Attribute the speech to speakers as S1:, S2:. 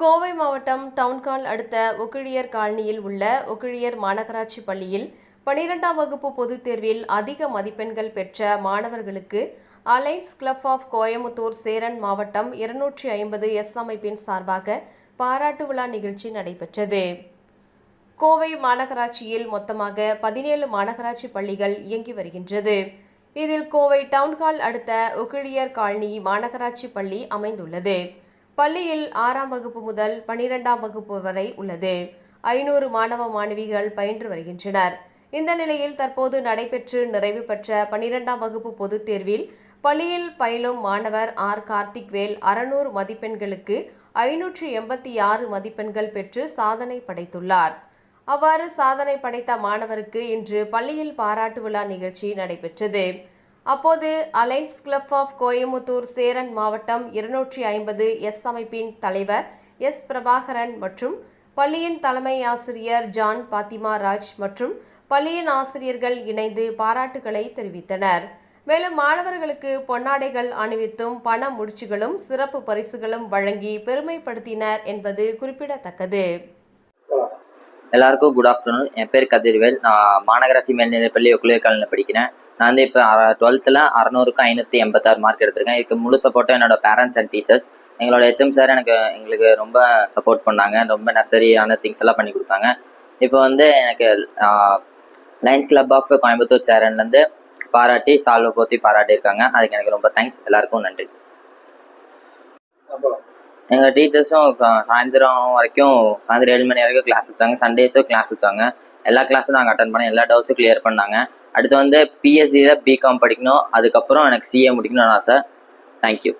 S1: கோவை மாவட்டம் டவுன்கால் அடுத்த ஒக்கிழியர் காலனியில் உள்ள ஒக்கிழியர் மாநகராட்சி பள்ளியில் பனிரெண்டாம் வகுப்பு பொதுத் தேர்வில் அதிக மதிப்பெண்கள் பெற்ற மாணவர்களுக்கு alliance club of Coimbatore Cheran மாவட்டம் இருநூற்றி ஐம்பது எஸ் அமைப்பின் சார்பாக பாராட்டு விழா நிகழ்ச்சி நடைபெற்றது. கோவை மாநகராட்சியில் மொத்தமாக பதினேழு மாநகராட்சி பள்ளிகள் இயங்கி வருகின்றது. இதில் கோவை டவுன்ஹால் அடுத்த ஒக்கிழியர் காலனி மாநகராட்சி பள்ளி அமைந்துள்ளது. பள்ளியில் ஆறாம் வகுப்பு முதல் பனிரெண்டாம் வகுப்பு வரை உள்ளது. ஐநூறு மாணவ மாணவிகள் பயின்று வருகின்றனர். இந்த நிலையில் தற்போது நடைபெற்று நிறைவு பெற்ற பனிரெண்டாம் வகுப்பு பொதுத் தேர்வில் பள்ளியில் பயிலும் மாணவர் ஆர். கார்த்திக்வேல் அறுநூறு மதிப்பெண்களுக்கு ஐநூற்று எண்பத்தி ஆறு மதிப்பெண்கள் பெற்று சாதனை படைத்துள்ளார். அவ்வாறு சாதனை படைத்த மாணவருக்கு இன்று பள்ளியில் பாராட்டு விழா நிகழ்ச்சி நடைபெற்றது. அப்போது alliance club of Coimbatore Cheran மாவட்டம் இருநூற்றி ஐம்பது எஸ் அமைப்பின் தலைவர் எஸ் பிரபாகரன் மற்றும் பள்ளியின் தலைமை ஆசிரியர் ஜான் பாத்திமா ராஜ் மற்றும் பள்ளியின் ஆசிரியர்கள் இணைந்து பாராட்டுகளை தெரிவித்தனர். மேலும் மாணவர்களுக்கு பொன்னாடைகள் அணிவித்தும் பண முடிச்சுகளும் சிறப்பு பரிசுகளும் வழங்கி பெருமைப்படுத்தினர் என்பது குறிப்பிடத்தக்கது.
S2: எல்லாருக்கும் குட் ஆஃப்டர்நூன் என் பேர் கதிர்வேல். நான் மாநகராட்சி மேல்நிலைப்பள்ளி ஒக்குளியர் காலனியில் படிக்கிறேன். நான் வந்து இப்போ டுவெல்த்தில் அறநூறுக்கு ஐநூற்றி எண்பத்தாறு மார்க் எடுத்திருக்கேன். இதுக்கு முழு சப்போர்ட்டும் என்னோட பேரண்ட்ஸ் அண்ட் டீச்சர்ஸ் எங்களோட ஹெச்எம் சார் எனக்கு எங்களுக்கு ரொம்ப சப்போர்ட் பண்ணாங்க. ரொம்ப நெசரியான திங்ஸ் எல்லாம் பண்ணி கொடுத்தாங்க. இப்போ வந்து எனக்கு லயன்ஸ் கிளப் ஆஃப் கோயம்புத்தூர் சேரன்லேருந்து பாராட்டி சால்வை போத்தி பாராட்டியிருக்காங்க. அதுக்கு எனக்கு ரொம்ப தேங்க்ஸ் எல்லாருக்கும் நன்றி. எங்கள் டீச்சர்ஸும் சாயந்தரம் வரைக்கும் சாயந்தரம் ஏழு மணி வரைக்கும் கிளாஸ் வச்சாங்க. சண்டேஸும் கிளாஸ் வச்சாங்க. எல்லா கிளாஸும் நாங்கள் அட்டன் பண்ண எல்லா டவுட்ஸும் கிளியர் பண்ணாங்க. அடுத்து வந்து பிஎஸ்சியில் பிகாம் படிக்கணும். அதுக்கப்புறம் எனக்கு சிஏ முடிக்கணும்னு ஆசை. தேங்க்யூ